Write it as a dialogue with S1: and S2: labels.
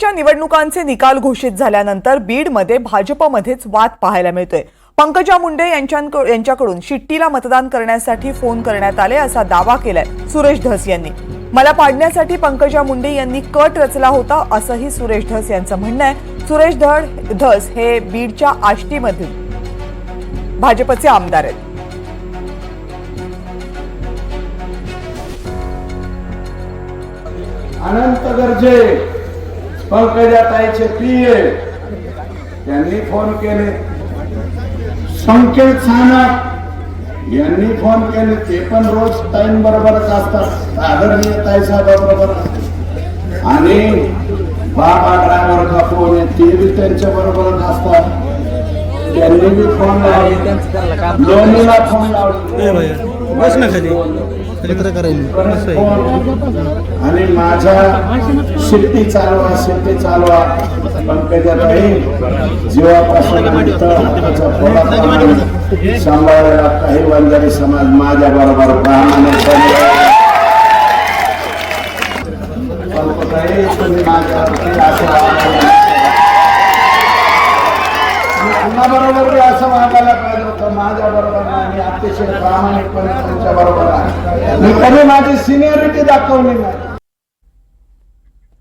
S1: च्या निवडणुकांचे निकाल घोषित झाल्यानंतर बीडमध्ये भाजपमध्येच वाद पाहायला मिळतोय. पंकजा मुंडे यांच्याकडून शिट्टीला मतदान करण्यासाठी फोन करण्यात आले असा दावा केलाय सुरेश धस यांनी. मला पाडण्यासाठी पंकजा मुंडे यांनी कट रचला होता असंही सुरेश धस यांचं म्हणणं आहे. सुरेश धड धस हे बीडच्या आष्टीमधील भाजपचे आमदार आहेत.
S2: अनंत गरजे पंकजाताईचे पिये त्यांनी फोन केले. संकेत सानप यांनी फोन केले. ते पण रोज टाइम बरोबरच असतात. आदरणीय ताईसाहेब बरोबर आणि बाबा ड्रायव्हर का फोन आहे ते बी त्यांच्या बरोबरच असतात. त्यांनी बी फोन लावले. लोणीला फोन लावले.
S3: बस ना खाली.
S2: आणि माझ्या शिट्टी चालवा शिट्टी चालवा. पंकजाताई जीवापासून सांभाळायला काही वंजारी समाज माझ्या बरोबर पंकजाताई, तुम्ही माझ्यावरती असं वागायला बरोबर बी असं वागायला पाहिजे होतं माझ्या बरोबर आणि अतिशय प्रामाणिकपणे तुमच्या बरोबर आहे. मी कधी माझी सिनियरिटी दाखवली नाही.